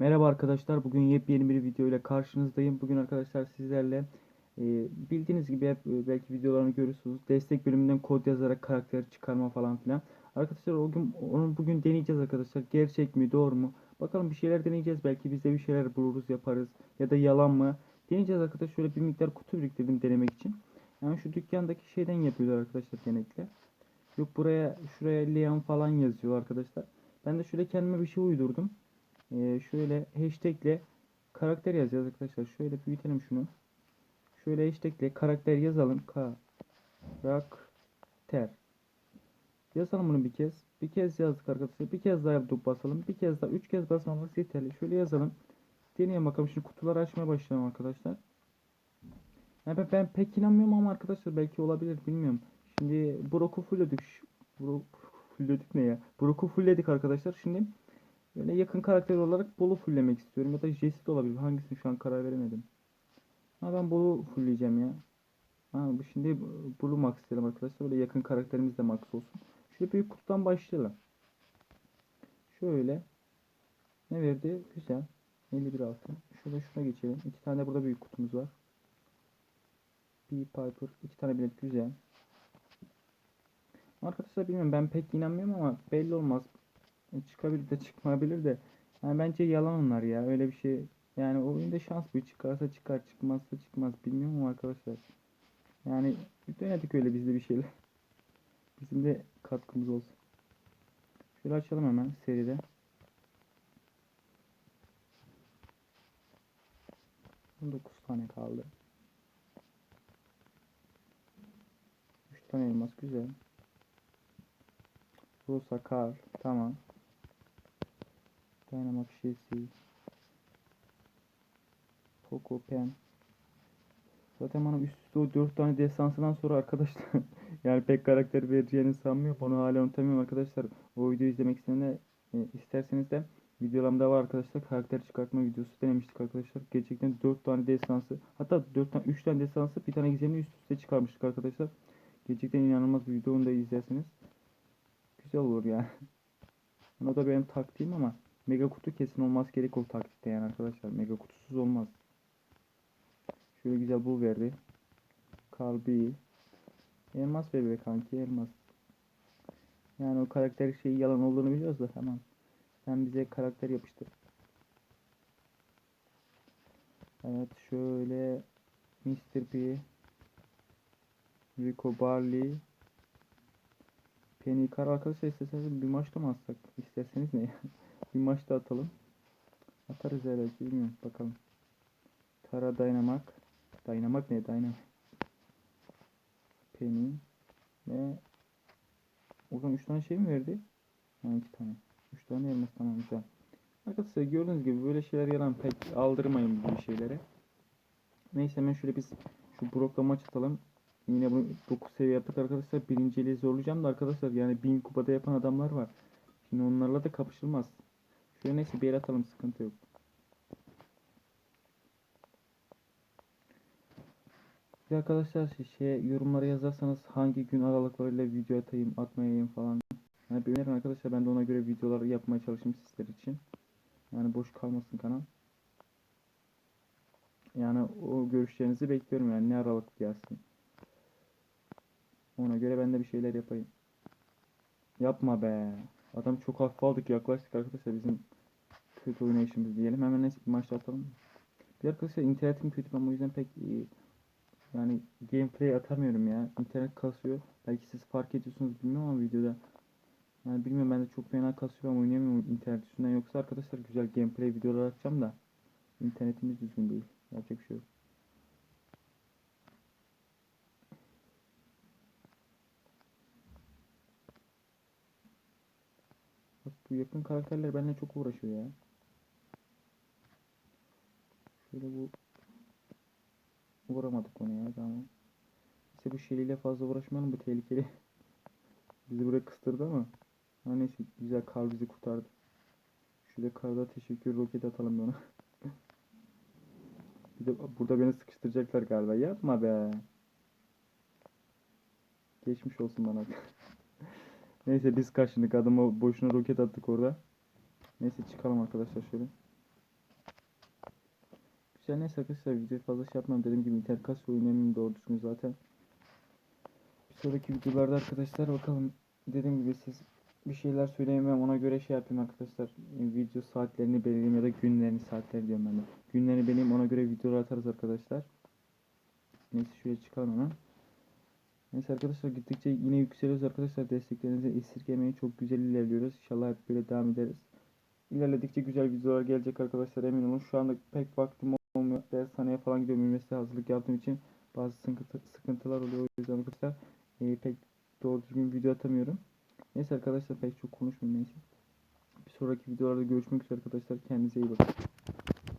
Merhaba arkadaşlar. Bugün yepyeni bir video ile karşınızdayım. Bugün arkadaşlar sizlerle e, bildiğiniz gibi hep e, belki videolarını görürsünüz. Destek bölümünden kod yazarak karakter çıkarma falan filan. Arkadaşlar o gün onu bugün deneyeceğiz arkadaşlar. Gerçek mi, doğru mu? Bakalım bir şeyler deneyeceğiz. Belki biz de bir şeyler buluruz, yaparız ya da yalan mı? Deneyeceğiz arkadaşlar. Şöyle bir miktar kutu biriktirdim denemek için. Yani şu dükkandaki şeyden yapıyorlar arkadaşlar genellikle. Yok buraya şuraya Leon falan yazıyor arkadaşlar. Ben de şöyle kendime bir şey uydurdum. Ee, şöyle hashtagle karakter yazacağız arkadaşlar. Şöyle büyütelim şunu. Şöyle hashtagle karakter yazalım. Karakter. Yazalım bunu bir kez. Bir kez yazdık arkadaşlar. Bir kez daha yapıp basalım. Bir kez daha. Üç kez basmamız yeterli. Şöyle yazalım. Deneyelim bakalım. Şimdi kutuları açmaya başlayalım arkadaşlar. Yani ben, ben pek inanmıyorum ama arkadaşlar belki olabilir bilmiyorum. Şimdi Brock'u fullledik. Brock fullledik ne ya? Brock'u fullledik arkadaşlar. Şimdi Böyle yakın karakter olarak Bolu fulllemek istiyorum. Ya da Jesse de olabilir. Hangisini şu an karar veremedim. Ha ben Bolu fullleyeceğim ya. Ha bu şimdi Blue Max istedim arkadaşlar. Böyle yakın karakterimiz de Max olsun. Şöyle büyük kutudan başlayalım. Şöyle. Ne verdi? Güzel. 51 altın. Şöyle şuna geçelim. İki tane burada büyük kutumuz var. Bir Piper. iki tane bilet güzel. Arkadaşlar bilmiyorum ben pek inanmıyorum ama belli olmaz. Çıkabilir de çıkmayabilir de. Yani bence yalan onlar ya. Öyle bir şey. Yani oyunda şans bu. Çıkarsa çıkar, çıkmazsa çıkmaz. Bilmiyorum arkadaşlar. Yani denedik öyle bizde bir şeyler. Bizim de katkımız olsun. Şöyle açalım hemen seride. dokuz tane kaldı. 3 tane elmas güzel. Rosa kar tamam. Dynamax Jesse. Poco Pen. Zaten bana üst üste o 4 tane destansından sonra arkadaşlar yani pek karakter vereceğini sanmıyorum. Onu hala unutamıyorum arkadaşlar. O videoyu izlemek isteyenler e, isterseniz de videolarımda var arkadaşlar. Karakter çıkartma videosu denemiştik arkadaşlar. Gerçekten 4 tane destansı hatta 4 tane 3 tane destansı bir tane gizemli üst üste çıkarmıştık arkadaşlar. Gerçekten inanılmaz bir video onu da izlerseniz. Güzel olur ya. Yani. o da benim taktiğim ama Mega kutu kesin olmaz gerek o taktikte yani arkadaşlar. Mega kutusuz olmaz. Şöyle güzel bul verdi. Kalbi. Elmas ver be kanki elmas. Yani o karakter şeyi yalan olduğunu biliyoruz da tamam. Sen bize karakter yapıştır. Evet şöyle Mr. P Rico Barley Penny Car arkadaşlar isterseniz bir maçta mı atsak? İsterseniz ne? Bir maç da atalım. Atarız herhalde bilmiyorum bakalım. Tara Dynamak. Dynamak ne? Dynamak. Penny. Ve o zaman 3 tane şey mi verdi? Ha 2 tane. 3 tane elmas tamam güzel. Arkadaşlar gördüğünüz gibi böyle şeyler yalan pek aldırmayın bu şeylere. Neyse hemen şöyle biz şu Brock'la maç atalım. Yine bunu 9 seviye yaptık arkadaşlar. Birinciliği zorlayacağım da arkadaşlar yani 1000 kupada yapan adamlar var. Şimdi onlarla da kapışılmaz. Şöyle neyse bir yere atalım sıkıntı yok. Bir arkadaşlar şey yorumlara yazarsanız hangi gün aralıklarıyla video atayım atmayayım falan. Yani bir arkadaşlar ben de ona göre videolar yapmaya çalışayım sizler için. Yani boş kalmasın kanal. Yani o görüşlerinizi bekliyorum yani ne aralık gelsin. Ona göre ben de bir şeyler yapayım. Yapma be. Adam çok hafif aldık yaklaştık arkadaşlar bizim kötü oynayışımız diyelim. Hemen neyse bir maçta atalım. Bir arkadaşlar internetim kötü ben o yüzden pek iyi. Yani gameplay atamıyorum ya. İnternet kasıyor. Belki siz fark ediyorsunuz bilmiyorum ama videoda. Yani bilmiyorum ben de çok fena kasıyor ama oynayamıyorum internet üstünden. Yoksa arkadaşlar güzel gameplay videolar atacağım da. internetimiz düzgün değil. Yapacak bir şey yok. Bu yakın karakterler benimle çok uğraşıyor ya. Şöyle bu vuramadık onu ya tamam. İşte bu şeyliyle fazla uğraşmayalım bu tehlikeli. Bizi buraya kıstırdı ama. Ha neyse güzel kar bizi kurtardı. Şurada karda teşekkür roket atalım bir ona. bir de burada beni sıkıştıracaklar galiba. Yapma be. Geçmiş olsun bana. Neyse biz kaçındık adama boşuna roket attık orada. Neyse çıkalım arkadaşlar şöyle. güzel. Neyse arkadaşlar videoyu fazla şey yapmam. Dediğim gibi internet kasıyor oynayamıyorum doğru zaten. Bir sonraki videolarda arkadaşlar bakalım. Dediğim gibi siz bir şeyler söyleyemem ona göre şey yapayım arkadaşlar. Video saatlerini belirleyeyim ya da günlerini saatleri diyorum ben de. Günlerini belirleyeyim ona göre videolar atarız arkadaşlar. Neyse şöyle çıkalım hemen. Neyse arkadaşlar gittikçe yine yükseliyoruz arkadaşlar. Desteklerinizi esirgemeyin. Çok güzel ilerliyoruz. İnşallah hep böyle devam ederiz. İlerledikçe güzel videolar gelecek arkadaşlar emin olun. Şu anda pek vaktim olmuyor. Dershaneye falan gidiyorum. Üniversite hazırlık yaptığım için bazı sıkıntı, sıkıntılar oluyor. O yüzden arkadaşlar e, pek doğru düzgün video atamıyorum. Neyse arkadaşlar pek çok konuşmayayım neyse. Bir sonraki videolarda görüşmek üzere arkadaşlar. Kendinize iyi bakın.